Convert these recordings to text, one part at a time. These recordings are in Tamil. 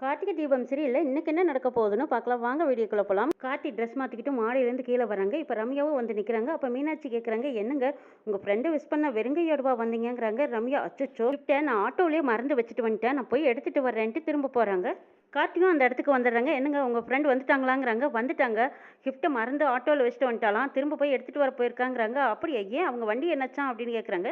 கார்த்திகை தீபம் சரியில்லை இன்னைக்கு என்ன நடக்க போகுதுன்னு பார்க்கலாம். வாங்க வீடியோக்குள்ள போகலாம் கார்த்தி ட்ரெஸ் மாற்றிக்கிட்டு மாடியிலேருந்து கீழே வராங்க. இப்போ ரம்யாவும் வந்து நிற்கிறாங்க அப்போ மீனாட்சி கேட்குறாங்க என்னங்க? உங்கள் ஃப்ரெண்டு விஷ் பண்ண வெறுங்கையோடுவா வந்தீங்கிறாங்க ரம்யா அச்சோ நான் ஆட்டோலேயே மறந்து வச்சுட்டு வந்துட்டேன். நான் போய் எடுத்துகிட்டு வரேன்ட்டு திரும்ப போகிறாங்க கார்த்தியும் அந்த இடத்துக்கு வந்துடுறாங்க. என்னங்க உங்கள் ஃப்ரெண்டு வந்துட்டாங்களாங்கிறாங்க. வந்துட்டாங்க. கிஃப்ட்டை மறந்து ஆட்டோவில் வச்சுட்டு வந்துட்டாலாம் திரும்ப போய் எடுத்துகிட்டு வர போயிருக்காங்கிறாங்க. அப்படியே? ஏன்? அவங்க வண்டி என்னாச்சான் அப்படின்னு கேட்குறாங்க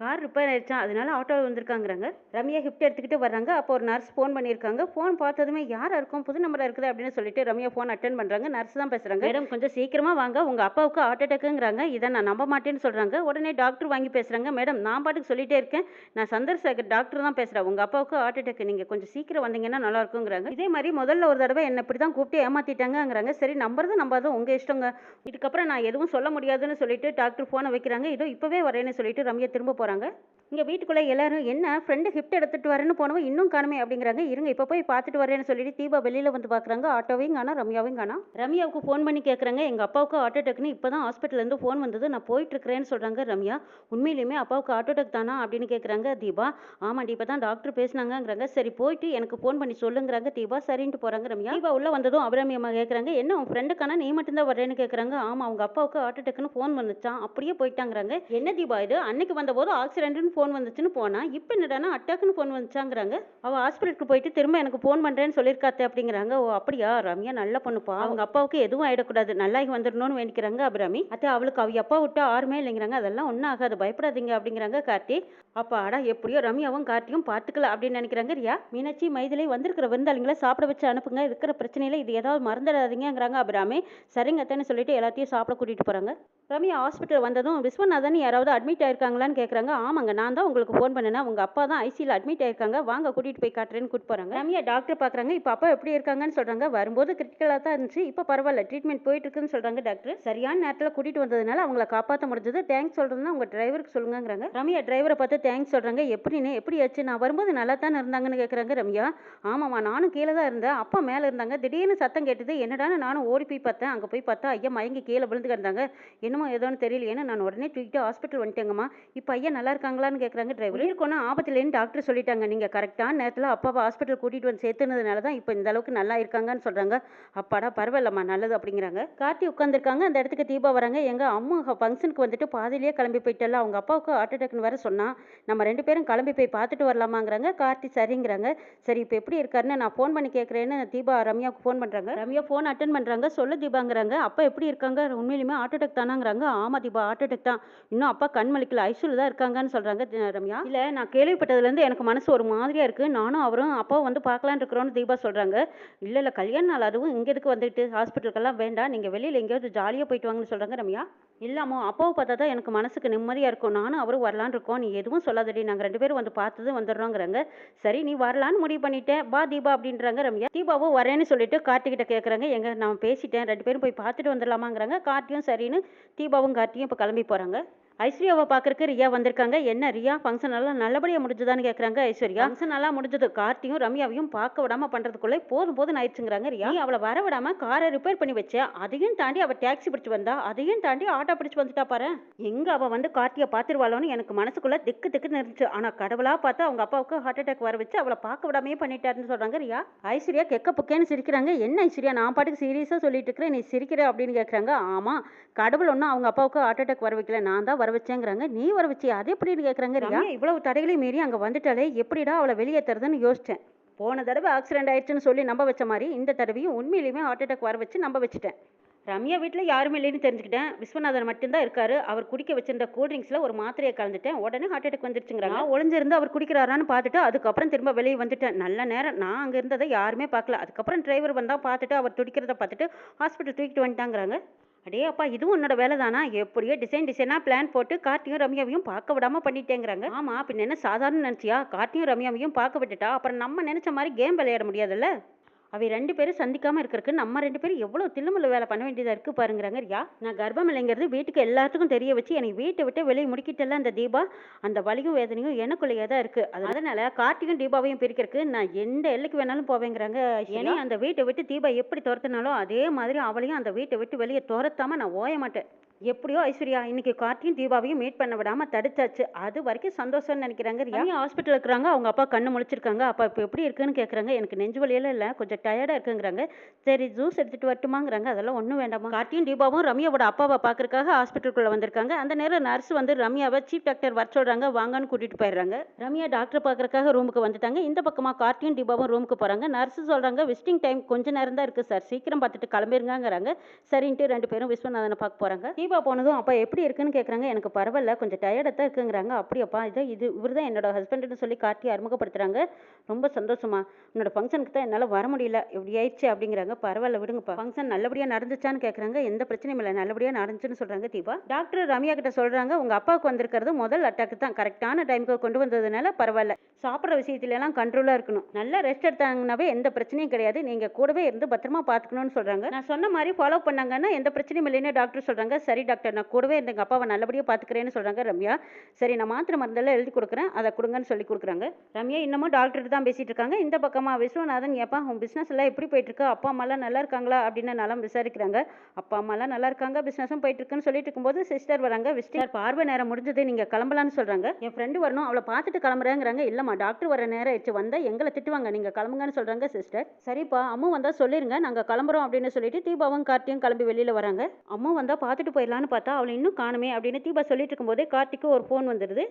கார் ரிப்பேர் ஆயிடுச்சா அதனால ஆட்டோவில் வந்திருக்காங்கிறாங்க. ரம்யா கிஃப்ட் எடுத்துக்கிட்டு வர்றாங்க. அப்போ ஒரு நர்ஸ் ஃபோன் பண்ணியிருக்காங்க. ஃபோன் பார்த்ததுமே யாராக இருக்கும்? புது நம்பராக இருக்குது? அப்படின்னு சொல்லிட்டு ரம்யா ஃபோன் அட்டன் பண்ணுறாங்க நர்ஸ் தான் பேசுகிறாங்க மேடம் கொஞ்சம் சீக்கிரமாக வாங்க. உங்கள் அப்பாவுக்கு ஹார்ட் அட்டாக்குங்கிறாங்க இதை நான் நம்ப மாட்டேன்னு சொல்கிறாங்க உடனே டாக்டர் வாங்கி பேசுகிறாங்க மேடம் நான் பாட்டுக்கு சொல்லிட்டே இருக்கேன். நான் சந்தர்சேகர் டாக்டர் தான் பேசுகிறேன் உங்கள் அப்பாவுக்கு ஹார்ட் அட்டாக் நீங்கள் கொஞ்சம் சீக்கிரம் வந்தீங்கன்னா நல்லா இருக்குங்கிறாங்க. இதே மாதிரி முதல்ல ஒரு தடவை என்ன இப்படி தான் கூப்பிட்டு ஏமாத்திட்டாங்கங்கிறாங்க. சரி நம்புறது நம்பாதும் உங்கள் இஷ்டங்க. இதுக்கப்புறம் நான் எதுவும் சொல்ல முடியாதுன்னு சொல்லிட்டு டாக்டர் ஃபோனை வைக்கிறாங்க. இதோ இப்போவே வரேன்னு சொல்லிட்டு ரம்யா திரும்ப போகிறாங்க போகிறாங்க இங்கே வீட்டுக்குள்ளே எல்லாரும் என்ன ஃப்ரெண்டு கிஃப்ட் எடுத்துகிட்டு வரேன்னு போனவன் இன்னும் காணுமே அப்படிங்கிறாங்க. இருங்க இப்போ போய் பார்த்துட்டு வரேன்னு சொல்லிட்டு தீபா வெளியில் வந்து பார்க்குறாங்க ஆட்டோவையும் காணா ரம்யாவையும் காணா. ரம்யாவுக்கு ஃபோன் பண்ணி கேட்குறாங்க எங்கள் அப்பாவுக்கு ஆட்டோ டெக்னு இப்போ தான் ஹாஸ்பிட்டலேருந்து ஃபோன் வந்தது. நான் போயிட்டுருக்கிறேன்னு சொல்கிறாங்க ரம்யா. உண்மையிலுமே அப்பாவுக்கு ஆட்டோ டெக் தானா? அப்படின்னு கேட்குறாங்க தீபா. ஆமாண்டி இப்போ தான் டாக்டர் பேசினாங்கங்கிறாங்க. சரி போயிட்டு எனக்கு ஃபோன் பண்ணி சொல்லுங்கிறாங்க தீபா. சரின்ட்டு போகிறாங்க ரம்யா. தீபா உள்ளே வந்ததும் அபிராமியம்மா கேட்குறாங்க என்ன உன் ஃப்ரெண்டுக்கான நீ மட்டும்தான் வரேன்னு கேட்குறாங்க ஆமாம் அவங்க அப்பாவுக்கு ஆட்டோ டெக்னு ஃபோன் வந்துச்சான் அப்படியே போயிட்டாங்கிறாங்க. என்ன தீபா இது? அன்னைக்கு வந்தபோது ஆக்சிடென்ட்னு ஃபோன் வந்துச்சுன்னு போனால் இப்போ என்னடானா அட்டாக்குன்னு ஃபோன் வந்துச்சாங்கிறாங்க. அவள் ஹாஸ்பிட்டலுக்கு போயிட்டு திரும்ப எனக்கு ஃபோன் பண்ணுறேன்னு சொல்லியிருக்காத்தே அப்படிங்கிறாங்க. ஓ அப்படியா? ரம்யா நல்ல பொண்ணுப்பா. அவங்க அப்பாவுக்கு எதுவும் ஆகிடக்கூடாது நல்லாகி வந்துடணும்னு வேண்டிக்கிறாங்க அபிராமி. அத்தை அவளுக்கு அவ அப்பா விட்டு ஆறுமே இல்லைங்கிறாங்க. அதெல்லாம் ஒன்றும் ஆகாது. பயப்படாதீங்க அப்படிங்கிறாங்க கார்த்தி. அப்பா அடா எப்படியோ ரம்யாவும் கார்த்தியும் பார்த்துக்கலாம் அப்படின்னு நினைக்கிறாங்க ரியா. மீனாட்சி மைதிலே வந்திருக்கிற விருந்தாளிங்களை சாப்பிட வச்சு அனுப்புங்க. இருக்கிற பிரச்சனையில இது ஏதாவது மறந்துடாதீங்கிறாங்க அபிராமி. சரிங்க அத்தைன்னு சொல்லிட்டு எல்லாத்தையும் சாப்பிட கூட்டிகிட்டு போகிறாங்க ரம்யா ஹாஸ்பிட்டல் வந்ததும் விஸ்வநாதன் யாராவது அட்மிட் ஆயிருக்காங்களான்னு கேட்குறாங்க ஆமாங்க நான் தான் உங்களுக்கு ஃபோன் பண்ணேன்னா உங்கள் அப்பா தான் ஐசியில் அட்மிட் ஆயிருக்காங்க. வாங்க கூட்டிகிட்டு போய் காட்டுறேன்னு கூட்டு போகிறாங்க ரம்யா டாக்டர் பார்க்குறாங்க இப்போ அப்பா எப்படி இருக்காங்கன்னு சொல்கிறாங்க வரும்போது கிரிட்டிக்கலாக தான் இருந்துச்சு. இப்போ பரவாயில்ல ட்ரீட்மெண்ட் போயிட்டு இருக்குன்னு சொல்கிறாங்க டாக்டர் சரியான நேரத்தில் கூட்டிகிட்டு வந்ததுனால அவங்கள காப்பாற்ற முடிஞ்சது. தேங்க்ஸ் சொல்கிறதுனா உங்கள் டிரைவருக்கு சொல்லுங்கங்கிறாங்க. ரம்யா டிரைவரை பார்த்து தேங்க்ஸ் சொல்கிறாங்க எப்படின்னு எப்படி ஆச்சு? நான் வரும்போது நல்லா தானே இருந்தாங்கன்னு கேட்குறாங்க ரம்யா. ஆமாம்மா நானும் கீழே தான் இருந்தேன். அப்பா மேலே இருந்தாங்க. திடீர்னு சத்தம் கேட்டது என்னடான்னு நானும் ஓடி போய் பார்த்தேன். அங்கே போய் பார்த்தா ஐயா மயங்கி கீழே விழுந்து கிடந்தாங்க. என்ன என்னமோ ஏதோன்னு தெரியலையேன்னு நான் உடனே தூக்கிட்டு ஹாஸ்பிட்டல் வந்துட்டேங்கம்மா. இப்போ ஐயா நல்லா இருக்காங்களான்னு கேட்குறாங்க டிரைவர் இருக்கணும் ஆபத்துலேன்னு டாக்டர் சொல்லிட்டாங்க. நீங்கள் கரெக்டான நேரத்தில் அப்பாவை ஹாஸ்பிட்டல் கூட்டிகிட்டு வந்து சேர்த்துனதுனால தான் இப்போ இந்த அளவுக்கு நல்லா இருக்காங்கன்னு சொல்கிறாங்க அப்பாடா பரவாயில்லம்மா நல்லது அப்படிங்கிறாங்க. கார்த்தி உட்காந்துருக்காங்க அந்த இடத்துக்கு தீபா வராங்க. எங்கள் அம்மா ஃபங்க்ஷனுக்கு வந்துட்டு பாதியிலேயே கிளம்பி போயிட்டல அவங்க அப்பாவுக்கு ஹார்ட் அட்டாக்னு வேற சொன்னா நம்ம ரெண்டு பேரும் கிளம்பி போய் பார்த்துட்டு வரலாமாங்கிறாங்க. கார்த்தி சரிங்கிறாங்க. சரி இப்போ எப்படி இருக்காருன்னு நான் ஃபோன் பண்ணி கேட்குறேன்னு தீபா ரம்யாவுக்கு ஃபோன் பண்ணுறாங்க ரம்யா ஃபோன் அட்டன் பண்ணுறாங்க சொல்லு தீபாங்கிறாங்க. அப்பா எப்படி இருக்காங்க? உண்மையிலுமே ஹார்ட் அட்டாக் தானாங்கிறாங்க ஆமா தீபா ஹார்ட் அட்டாக் தான். இன்னும் அப்பா கண் மலிக்கல ஐசியூல தான் இருக்காங்கன்னு சொல்கிறாங்க ரம்யா. இல்லை நான் கேள்விப்பட்டதுலேருந்து எனக்கு மனசு ஒரு மாதிரியாக இருக்குது நானும் அவரும் அப்பாவும் வந்து பார்க்கலான் இருக்கிறோன்னு தீபா சொல்கிறாங்க இல்லை இல்லை கல்யாண நாள் அதுவும் இங்கே எதுக்கு வந்துட்டு? ஹாஸ்பிட்டலுக்கெல்லாம் வேண்டாம். நீங்கள் வெளியில் எங்கேயாவது ஜாலியாக போயிட்டு வாங்கன்னு சொல்கிறாங்க ரம்யா. இல்லாமோ அப்பாவை பார்த்தா தான் எனக்கு மனசுக்கு நிம்மதியாக இருக்கும். நானும் அவரும் வரலான்னு இருக்கோம். நீ எதுவும் சொல்லாதடி. நாங்கள் ரெண்டு பேரும் வந்து பார்த்தது வந்துடுறோங்கிறாங்க. சரி நீ வரலான்னு முடிவு பண்ணிட்டேன் பா தீபா அப்படின்றாங்க ரம்யா. தீபாவும் வரேன்னு சொல்லிட்டு கார்த்திகிட்ட கேட்குறாங்க எங்க நான் பேசிட்டேன். ரெண்டு பேரும் போய் பார்த்துட்டு வந்துடலாமாங்கிறாங்க. கார்த்தியும் சரின்னு தீபாவும் கார்த்தியும் இப்போ கிளம்பி போகிறாங்க ஐஸ்வர்யாவை பார்க்கறக்கு ரியா வந்திருக்காங்க. என்ன ரியா ஃபங்க்ஷன் எல்லாம் நல்லபடியாக முடிஞ்சுதான்னு கேட்குறாங்க ஐஸ்வர்யா. ஃபங்க்ஷன் நல்லா முடிஞ்சது. கார்த்தியும் ரம்யாவையும் பார்க்க விடாம பண்ணுறதுக்குள்ளே போதும் போதும் ஆயிடுச்சுங்கிறாங்க ரியா. நீ அவளை வர விடாம காரை ரிப்பேர் பண்ணி வச்ச. அதையும் தாண்டி அவள் டாக்ஸி பிடிச்சு வந்தா. அதையும் தாண்டி ஆட்டோ பிடிச்சு வந்துட்டா பாரு. எங்க அவள் வந்து கார்த்தியை பார்த்துருவாளோன்னு எனக்கு மனசுக்குள்ள திக்கு திக்குன்னு இருந்துச்சு. ஆனால் கடவுளாக பார்த்து அவங்க அப்பாவுக்கு ஹார்ட் அட்டாக் வர வச்சு அவளை பார்க்க விடாமையே பண்ணிட்டாருன்னு சொல்கிறாங்க ரியா. ஐஸ்வர்யா கெக்க புக்கேன்னு சிரிக்கிறாங்க. என்ன ஐஸ்வர்யா நான் பாட்டுக்கு சீரியஸாக சொல்லிட்டு இருக்கிறேன். நீ சிரிக்கிற அப்படின்னு கேட்குறாங்க ஆமாம் கடவுள் ஒன்றும் அவங்க அப்பாவுக்கு ஹார்ட் அட்டாக் வர வைக்கல. நான் தான் வர வச்சேங்கிறாங்க நீ வர வச்சியா அது எப்படின்னு கேட்குறாங்க ரியா? இவ்வளவு தடைகளையும் மீறி அங்கே வந்துட்டாலே எப்படிடா அவளை வெளியேற்றுறதுன்னு யோசிச்சேன். போன தடவை ஆக்சிடென்ட் ஆயிடுச்சுன்னு சொல்லி நம்ப வச்ச மாதிரி இந்த தடவையும் உண்மையிலுமே ஹார்ட் அட்டாக் வர வச்சு நம்ப வச்சுட்டேன். ரம்யா வீட்டில் யாருமே இல்லைன்னு தெரிஞ்சுக்கிட்டேன். விஸ்வநாதன் மட்டும்தான் இருக்காரு. அவர் குடிக்க வச்சிருந்த கூல் ட்ரிங்க்ஸில் ஒரு மாத்திரையை கலந்துட்டேன். உடனே ஹார்ட் அட்டாக் வந்துருச்சுங்கிறாங்க. ஒளிஞ்சிருந்து அவர் குடிக்கிறாரான்னு பார்த்துட்டு அதுக்கப்புறம் திரும்ப வெளியே வந்துட்டேன். நல்ல நேரம். நான் அங்கே இருந்ததை யாருமே பார்க்கல. அதுக்கப்புறம் டிரைவர் வந்தால் பார்த்துட்டு அவர் துடிக்கிறத பார்த்துட்டு ஹாஸ்பிட்டல் தூக்கிட்டு வந்துட்டாங்கிறாங்க. அடே அப்பா இதுவும் உன்னோட வேலை தானா எப்படியோ டிசைன் டிசைனாக பிளான் போட்டு கார்த்தியும் ரம்யாவையும் பார்க்க விடாமல் பண்ணிட்டேங்கிறாங்க. ஆமாம் பின்ன என்ன சாதாரண நினச்சியா? கார்த்தியும் ரம்யாவையும் பார்க்க விட்டுட்டா? அப்புறம் நம்ம நினச்ச மாதிரி கேம் விளையாட முடியாதுல்ல? அவை ரெண்டு பேரும் சந்திக்காம இருக்கறதுக்கு நம்ம ரெண்டு பேரும் எவ்வளோ தில்லுமுள்ள வேலை பண்ண வேண்டியதா இருக்கு பாருங்கிறாங்க ரியா. நான் கர்ப்பம் இல்லைங்கிறது வீட்டுக்கு எல்லாத்துக்கும் தெரிய வச்சு எனக்கு வீட்டை விட்டு வெளியே முடிக்கிட்டல அந்த தீபா? அந்த வலியும் வேதனையும் எனக்குள்ளேயே தான் இருக்கு. அது- அதனால கார்த்திகும் தீபாவையும் பிரிக்கிறதுக்கு நான் எந்த எல்லைக்கு வேணாலும் போவேங்கிறாங்க ஏன்னா அந்த வீட்டை விட்டு தீபா எப்படி துரத்துனாலும் அதே மாதிரி அவளையும் அந்த வீட்டை விட்டு வெளியே துரத்தாம நான் ஓய மாட்டேன். எப்படியோ ஐஸ்வர்யா இன்னைக்கு கார்த்தியும் தீபாவையும் மீட் பண்ண விடாம தடுத்தாச்சு. அது வரைக்கும் சந்தோஷம்னு நினைக்கிறாங்க ரம்யா ஹாஸ்பிட்டல் இருக்கிறாங்க. அவங்க அப்பா கண்ணு முழிச்சிருக்காங்க. அப்பா இப்போ எப்படி இருக்குன்னு கேட்குறாங்க எனக்கு நெஞ்சு வலியெல்லாம் இல்லை. கொஞ்சம் டயர்டாக இருக்குங்கிறாங்க. சரி ஜூஸ் எடுத்துட்டு வரட்டுமாங்கிறாங்க. அதெல்லாம் ஒன்றும் வேண்டாமா? கார்த்தியும் தீபாவும் ரம்யாவோட அப்பாவை பார்க்கறக்காக ஹாஸ்பிட்டலுக்குள்ளே வந்திருக்காங்க. அந்த நேரம் நர்ஸ் வந்து ரம்யாவை சீஃப் டாக்டர் வர சொல்கிறாங்க வாங்கன்னு கூட்டிகிட்டு போயிடுறாங்க. ரம்யா டாக்டர் பார்க்குறக்காக ரூமுக்கு வந்துட்டாங்க. இந்த பக்கமாக கார்த்தியும் தீபாவும் ரூமுக்கு போகிறாங்க நர்ஸ் சொல்கிறாங்க விசிட்டிங் டைம் கொஞ்சம் நேரம் தான் இருக்குது சார் சீக்கிரம் பார்த்துட்டு கிளம்பிருங்கிறாங்க சரின்ட்டு ரெண்டு பேரும் விஸ்வநாதனை பார்க்க போகிறாங்க தீபா போனதும் அப்பா எப்படி இருக்குன்னு கேட்குறாங்க எனக்கு பரவாயில்ல. கொஞ்சம் டயர்டாக தான் இருக்குங்கிறாங்க. அப்படியாப்பா இது இது இவர் தான் என்னோட ஹஸ்பண்டுன்னு சொல்லி காட்டி அறிமுகப்படுத்துகிறாங்க ரொம்ப சந்தோஷமா. என்னோட ஃபங்க்ஷனுக்கு தான் என்னால் வர முடியல. இப்படி ஆயிடுச்சு அப்படிங்கிறாங்க. பரவாயில்ல விடுங்கப்பா. ஃபங்க்ஷன் நல்லபடியாக நடந்துச்சான்னு கேட்குறாங்க எந்த பிரச்சனையும் இல்லை. நல்லபடியாக நடந்துச்சுன்னு சொல்கிறாங்க தீபா. டாக்டர் ரம்யா கிட்ட சொல்கிறாங்க உங்கள் அப்பாவுக்கு வந்திருக்கிறது முதல் அட்டாக்கு தான். கரெக்டான டைமுக்கு கொண்டு வந்ததுனால பரவாயில்ல. சாப்பிட்ற விஷயத்துல எல்லாம் கண்ட்ரோலாக இருக்கணும். நல்லா ரெஸ்ட் எடுத்தாங்கன்னாவே எந்த பிரச்சனையும் கிடையாது. நீங்கள் கூடவே இருந்து பத்திரமா பார்த்துக்கணும்னு சொல்கிறாங்க நான் சொன்ன மாதிரி ஃபாலோ பண்ணாங்கன்னா எந்த பிரச்சனையும் இல்லைன்னு டாக்டர் சொல்கிறாங்க சரி சரி டாக்டர் நான் கூடவே இருந்து எங்கள் அப்பாவை நல்லபடியாக பார்த்துக்கிறேன்னு சொல்கிறாங்க ரம்யா. சரி நான் மாத்திரை மருந்தெல்லாம் எழுதி கொடுக்குறேன். அதை கொடுங்கன்னு சொல்லி கொடுக்குறாங்க. ரம்யா இன்னமும் டாக்டர் தான் பேசிகிட்டு இருக்காங்க. இந்த பக்கமாக விஸ்வநாதன் ஏப்பா உன் பிஸ்னஸ் எல்லாம் எப்படி போயிட்டு இருக்கு? அப்பா அம்மாலாம் நல்லா இருக்காங்களா? அப்படின்னு நல்லா விசாரிக்கிறாங்க. அப்பா அம்மாலாம் நல்லா இருக்காங்க பிஸ்னஸும் போயிட்டு இருக்குன்னு சொல்லிட்டு இருக்கும்போது சிஸ்டர் வராங்க. விஸ்டர் பார்வை நேரம் முடிஞ்சது நீங்கள் கிளம்பலாம்னு சொல்கிறாங்க என் ஃப்ரெண்டு வரணும் அவளை பார்த்துட்டு கிளம்புறேங்கிறாங்க. இல்லைம்மா டாக்டர் வர நேரம் ஆயிடுச்சு வந்தால் எங்களை திட்டுவாங்க. நீங்கள் கிளம்புங்கன்னு சொல்கிறாங்க சிஸ்டர் சரிப்பா அம்மா வந்தால் சொல்லிருங்க. நாங்கள் கிளம்புறோம் அப்படின்னு சொல்லிட்டு தீபாவும் கார்த்தியும் கிளம்பி வெளியில் வராங்க. அம்மா வந்தால் பார்த்துட்டு போயிடலான்னு பார்த்தா அவளை இன்னும் காணுமே அப்படின்னு தீபா சொல்லிட்டு இருக்கும்போதே கார்த்திக்கு ஒரு ஃபோன் வந்துடுது.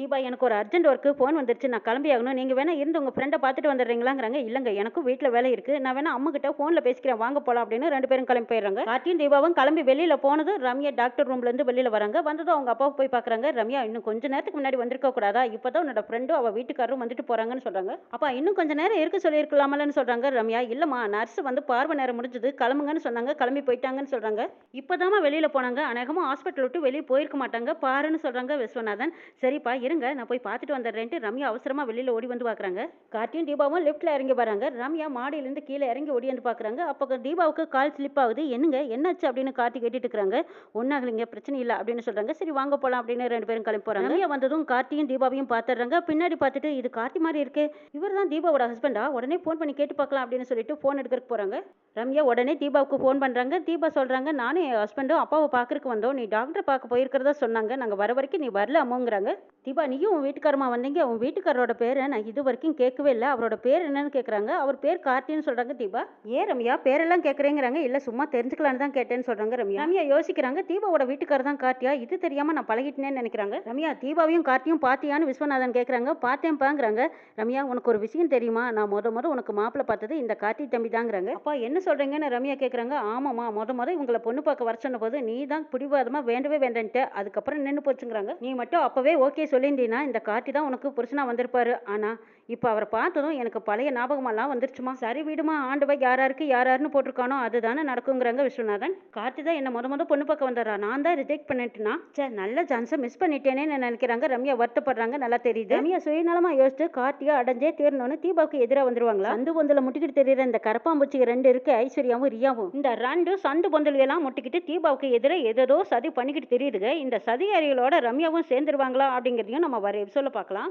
தீபா எனக்கு ஒரு அர்ஜென்ட் ஒர்க்கு ஃபோன் வந்துருச்சு. நான் கிளம்பி ஆகணும் நீங்கள் வேணால் இருந்து உங்கள் ஃப்ரெண்டை பார்த்துட்டு வந்துடுறீங்களாங்கிறாங்க. இல்லைங்க எனக்கும் வீட்டில் வேலை இருக்குது நான் வேணால் அம்மாகிட்ட ஃபோனில் பேசிக்கிறேன். வாங்க போகலாம் அப்படின்னு ரெண்டு பேரும் கிளம்பி போயிடுறாங்க. கார்த்தியும் தீபாவும் கிளம்பி வெளியில் போனதும் ரம்யா டாக்டர் ரூம்லேருந்து வெளியில் வராங்க. வந்ததும் அவங்க அப்பாவை போய் பார்க்குறாங்க. ரம்யா இன்னும் கொஞ்ச நேரத்துக்கு முன்னாடி வந்திருக்க கூடாதா? இப்போ தான் உன்னோட ஃப்ரெண்டும் அவள் வீட்டுக்காரரும் வந்துட்டு போகிறாங்கன்னு சொல்கிறாங்க அப்பா இன்னும் கொஞ்ச நேரம் இருக்க சொல்லியிருக்கலாமலன்னு சொல்கிறாங்க ரம்யா. இல்லைம்மா நர்ஸ் வந்து பார்வை நேரம் முடிஞ்சது. கிளம்புங்கன்னு சொன்னாங்க. கிளம்பி போயிட்டாங்கன்னு சொல்கிறாங்க இப்போதாம்மா வெளியில் போனாங்க. அநேகமாக ஹாஸ்பிட்டல் விட்டு வெளியே போயிருக்க மாட்டாங்க. பாருன்னு சொல்கிறாங்க விஸ்வநாதன். சரிப்பா இருங்க நான் போய் பார்த்துட்டு வந்துடுறேன்ட்டு ரம்யா அவசரமாக வெளியில் ஓடி வந்து பார்க்குறாங்க. கார்த்தியும் தீபாவும் லிஃப்ட்டில் இறங்கி வராங்க. ரம்யா மாடியிலேருந்து கீழே இறங்கி ஓடி வந்து பார்க்குறாங்க. அப்போ தீபாவுக்கு கால் ஸ்லிப் ஆகுது. என்னங்க என்னாச்சு அப்படின்னு கார்த்தி கேட்டுட்டு இருக்கிறாங்க. ஒன்றாகலைங்க பிரச்சனை இல்லை அப்படின்னு சொல்கிறாங்க சரி வாங்க போகலாம் அப்படின்னு ரெண்டு பேரும் கிளம்பி போகிறாங்க ரம்யா வந்ததும் கார்த்தியும் தீபாவையும் பார்த்துடுறாங்க. பின்னாடி பார்த்துட்டு இது கார்த்தி மாதிரி இருக்கு. இவர் தான் தீபாவோட ஹஸ்பண்டா உடனே ஃபோன் பண்ணி கேட்டு பார்க்கலாம் அப்படின்னு சொல்லிட்டு ஃபோன் எடுக்கிறதுக்கு போகிறாங்க ரம்யா உடனே தீபாவுக்கு ஃபோன் பண்ணுறாங்க தீபா சொல்கிறாங்க நானும் என் ஹஸ்பண்டும் அப்பாவை பார்க்கறக்கு வந்தோம். நீ டாக்டரை பார்க்க போயிருக்கிறதா சொன்னாங்க. நாங்கள் வர வரைக்கும் நீ வரல அம்மாங்கிறாங்க தீபா நீயும் உன் வீட்டுக்காரமா வந்தீங்க. உன் வீட்டுக்காரரோட பேரை நான் இது வரைக்கும் கேட்கவே இல்லை. அவரோட பேர் என்னன்னு கேட்குறாங்க அவர் பேர் கார்த்தின்னு சொல்கிறாங்க தீபா. ஏன் ரம்யா பேரெல்லாம் கேட்குறேங்கிறாங்க இல்லை சும்மா தெரிஞ்சுக்கலான்னு தான் கேட்டேன்னு சொல்கிறாங்க ரம்யா. ரம்யா யோசிக்கிறாங்க. தீபாவோட வீட்டுக்காரர் தான் கார்த்தியா? இது தெரியாமல் நான் பழகிட்டேன்னு நினைக்கிறாங்க. ரம்யா தீபாவையும் கார்த்தியும் பாத்தியான்னு விஸ்வநாதன் கேட்குறாங்க பார்த்தேன்ப்பாங்கிறாங்க ரம்யா உனக்கு ஒரு விஷயம் தெரியுமா? நான் முத முத உனக்கு மாப்பிள்ளை பார்த்தது இந்த கார்த்தி தம்பி தாங்கிறாங்க அப்பா என்ன சொல்கிறீங்கன்னு ரம்யா கேட்குறாங்க ஆமாம்மா முத முத இவங்களை பொண்ணு பார்க்க வர சொன்ன போது நீ தான் பிடிவாதமாக வேண்டவே வேண்டன்ட்டு அதுக்கப்புறம் நின்று போச்சுங்கிறாங்க. நீ மட்டும் அப்போவே ஓகே சொல்லியிருந்தீன்னா இந்த கார்த்தி தான் உனக்கு புருஷனா வந்திருப்பாரு. ஆனால் இப்போ அவரை பார்த்ததும் எனக்கு பழைய ஞாபகமெல்லாம் வந்துருச்சுமா. சரி விடுமா ஆண்டவ யாராருக்கு யாராருன்னு போட்டிருக்கானோ அதுதானே நடக்குங்கிறாங்க விஸ்வநாதன். கார்த்தி தான் என்ன முத முத பொண்ணு பக்கம் வந்துடுறா நான் தான் ரிஜெக்ட் பண்ணிட்டுனா? சே நல்ல சான்ஸை மிஸ் பண்ணிட்டேனே நினைக்கிறாங்க. ரம்யா வருத்தப்படுறாங்க நல்லா தெரியுது. ரம்யா சுயநலமாக யோசிச்சு கார்த்தியா அடைஞ்சே தீரணும்னு தீபாவுக்கு எதிராக வந்துருவாங்களா? சந்து பொந்தில் முட்டிக்கிட்டு தெரியுற இந்த கரப்பாம்பூச்சி ரெண்டு இருக்கு ஐஸ்வர்யாவும் ரியாவும். இந்த ரெண்டு சந்து பொந்தலையெல்லாம் எல்லாம் முட்டிக்கிட்டு தீபாவுக்கு எதிராக ஏதோ சதி பண்ணிக்கிட்டு தெரியுதுங்க. இந்த சதி அறிகளோட ரம்யாவும் சேர்ந்துருவாங்களா அப்படிங்கிறதையும் நம்ம வர சொல்ல பார்க்கலாம்.